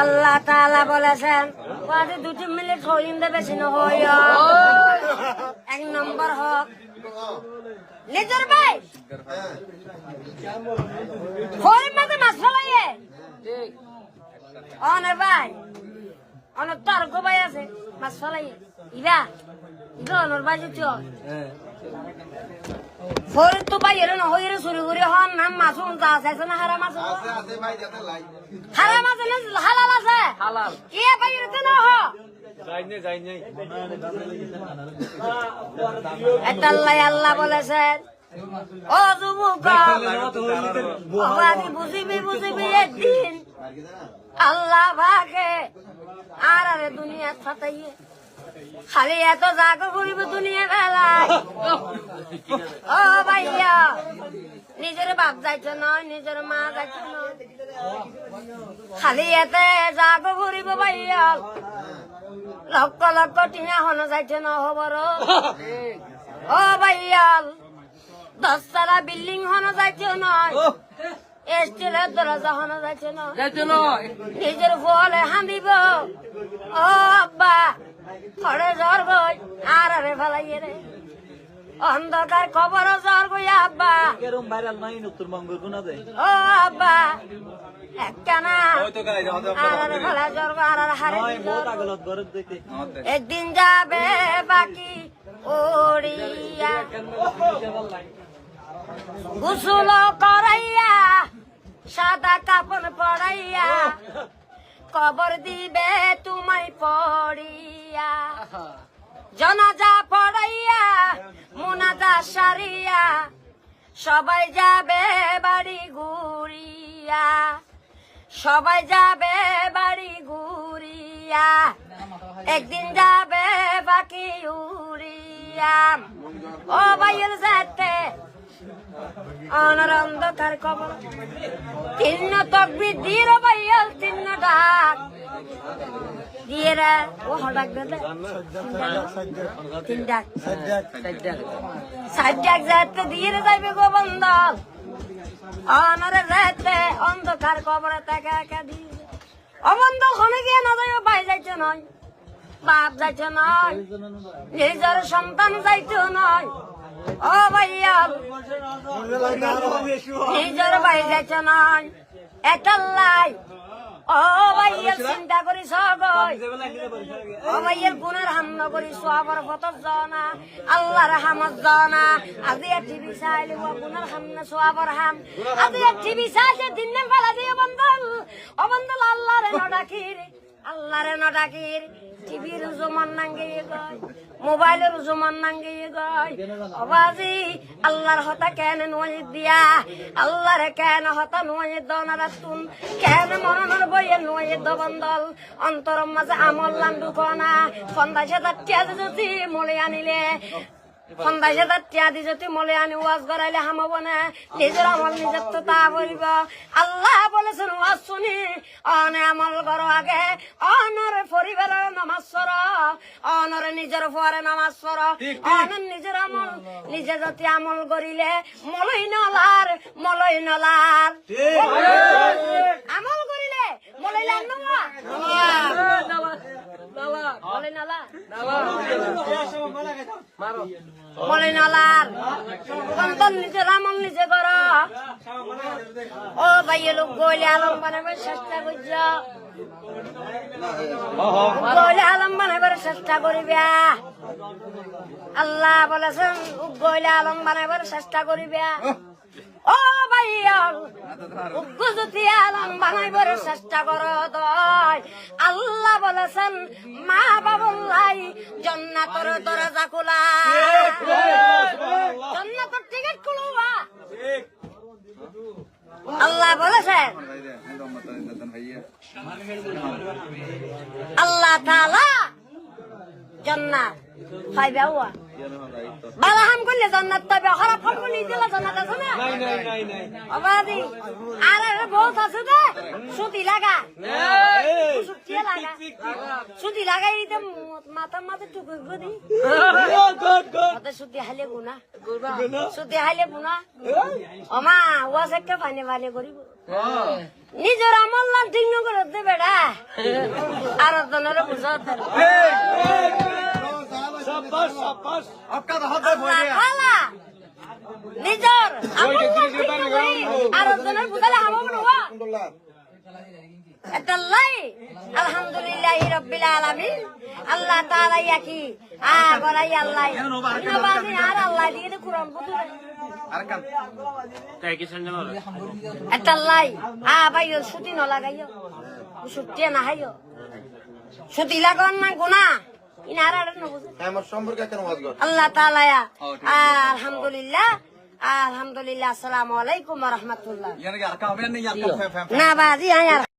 আল্লাহ তাআলা বলেছেন পাঁচে দুটি মিনিট হইন্দে বেশি নহয় এক নম্বর হক। নিজের ভাই। হই মাঝে মাছ ফলাইয়ে। অনে ভাই অনে তর্ক ভাই আছে মাছ ফলাইয়ে। ইবা ইবা অনর ভাই যেতে ফোর তো ভাই এর নহই রে চুরি করে হন নাম আছে না হারা মাছ আছে আছে ভাই যাতে লাই। হারা মাছ না হালাল আছে? হালাল। কি ভাই এর না হ। এটা আল্লাহ আল্লাহ বলেছেন ও যুবক অবাদি বুঝিবি বুঝিবি একদিন। আল্লাহ ভাগে আর আরে দুনিয়া ফাটাইয়ে খালি এত জাগ ঘুরিব দুনিয়া বেলায়। ও ভাইয়া নিজের বাপ যাইছে নয় নিজের মা যাইছে নয়। খালি এতে জাগ ঘুরিব ভাইয়া। লক্ষ লক্ষ টিয়া হন যাইছে ন হবর ও ভাইয়াল দশতলা বিল্ডিং হন যাইছে নয়। স্টিলের দরজা হন যাইছে নয়। নিজের ফলে হাঁদিব। ও আব্বা থরে জ্বর গই আর আরে ফেলাইয়ে রে অন্ধকার খবর জ্বর গই আব্বা। এরম ভাইরাল নাই গুণা ও আব্বা একদিন যাবে বাকি ওড়িয়া গোসল করাইয়া সাদা কাপড় পরাইয়া। কবর দিবে তোমায় পড়িয়া। জনাজা পড়াইয়া মুনাজা সারিয়া সবাই যাবে বাড়ি ঘুরিয়া। সবাই যাবে বাড়ি ঘুরিয়া। একদিন যাবে বাকি উড়িয়া। ও ভাইয়ের যাতে অনার অন্ধকার কবর। তিন্ন তকবি দিয়ে ভাইয়াল তিন ডাক। তাকে অবন্ধল হনে গিয়ে না যাইবে বাই যাইতে নয়। বাপ যাইতে নয়। নিজের সন্তান যাইতে নয়। ও ভাইয়া, নিজের যাইতে নয় এটাল্লাই ও ভাইয়ের চিন্তা করি সগই ও ভাইয়ের গুণের হান্ন করি সবার ফতর জনা, আল্লাহর হামত জনা। আজি টিভি চাইলে গুণের হামনে সবার হাম। আজি টিভি চাইছে দিনে বেলা দিয়ে বন্ধল ও বন্ধল আল্লাহরে নডাকির আল্লাহরে নডাকির টিভির জমান নাঙ্গিয়ে গয়, মোবাইলের জমান নাঙ্গিয়ে গয়। অবাজি আল্লাহর হতা কেন নয় দিয়া, আল্লাহরে কেন হতা নয় দনারাতুন কেন মরণের বইয়ে নয় দবন্দল? অন্তর মাঝে আমল লান্ডু কনা সন্ধ্যা সাথে টিয়াজ যদি মলে আনিলে যদি মলে আনি ওয়াজ করাইলে হামাব না। নিজের আমল নিজের তো তা বলিব। আল্লাহ বলেছেন ওয়াজ শুনি। অনে আমল করো আগে। অনর পরিবারের নামাজ সর অনর নিজের পরে নামাজ সর অনর নিজের আমল নিজে যদি আমল করিলে মলই নলার মলই নলার। আমল করিলে মলই লার নলা। মলই নলা। মলই নলার অন্তর নিজের আমল নিজে কর। ও ভাই লোক গইলে আলম বানাবার চেষ্টা করছ। গইলে আলম বানাবার চেষ্টা করিবে। আল্লাহ বলেছেন গইলে আলম বানাবার চেষ্টা করিবে। ও ভাইয়া উগ্র যদি আলম বানাইবার চেষ্টা কর দয়। আল্লাহ বলেছেন মা বাবুল্লাই জন্নাতর দরজা খোলা। জন্নাতর টিকিট খুলবা। আল্লাহ বলেছেন আল্লাহ তাআলা জান্নাত হুয়া বালা হাম করলে জান্নাত পাইবে খারাপ কাম করলে দিলে জান্নাত আছে না? অবাদি আর বহুত আছে দে সুতি লাগা। সুতি লাগাই দিতে মাথা মাথা টুকু গদি মাথা সুতি হালে গুনা সুতি হালে গুনা অমা ওয়াস একটা পানি পানি করিব। নিজের আমল লাম ঠিক নকরে দে বেড়া। আর আল্লাহ তাআলা নিজর আর জনের বুঝালে হামো আলহামদুলিল্লাহ রব্বিল আলামিন। আল্লাহ তাআলা ইয়াকি। আ আল্লাহ। নবাজি আর আল্লাহ দিয়ে কুরআন বুঝলে এটাল্লাই আ ভাইও ছুটি ন লাগাইও। ছুটি না হাইও। ছুটি লাগান না গুনা ইনার আর নবুঝে আমার সম্পর্কে কেন ওয়াজ কর আল্লাহ তাআলা আলহামদুলিল্লাহ। আলহামদুলিল্লাহ আসসালামু আলাইকুম রহমতুল্লাহ। না বাজি আয়ার